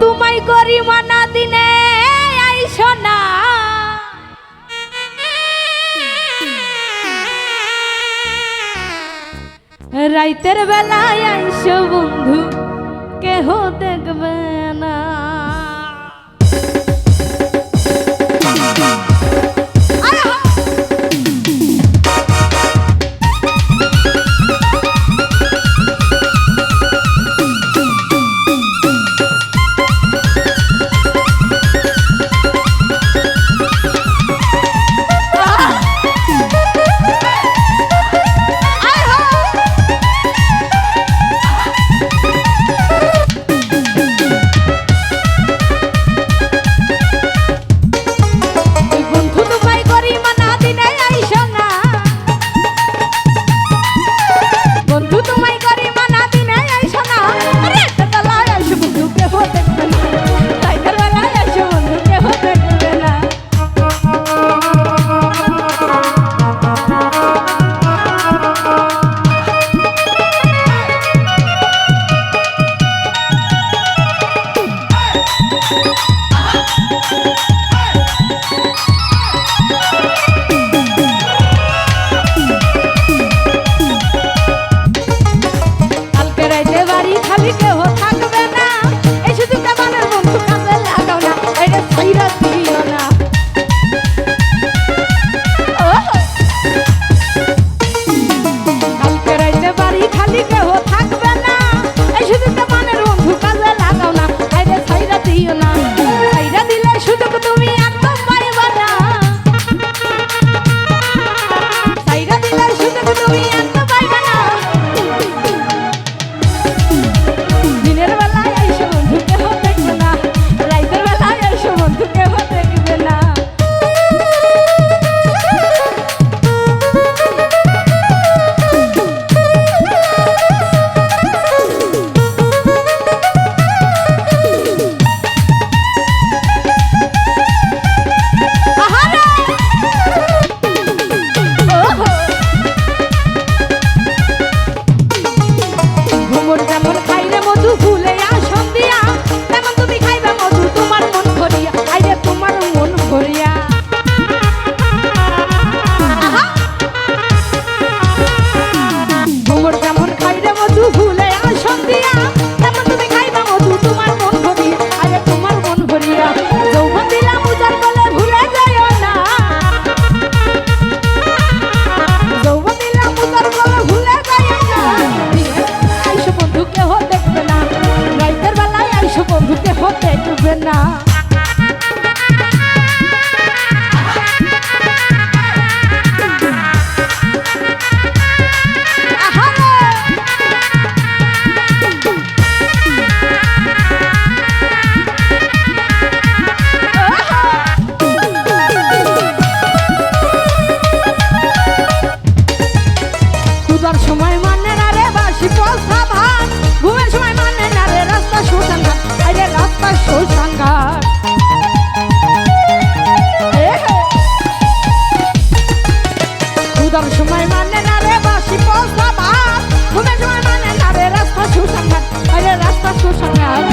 তোমায় গরিমানা দিনে আইসো না রাইতের বেলায় আইসো বন্ধু কেহ দেখবে? উদার সময় মানে না রে বাসি পোষা ঘুমের সময় মানে না রে রাস্তা সুসংঘাত আরে রাস্তা সুসংঘাত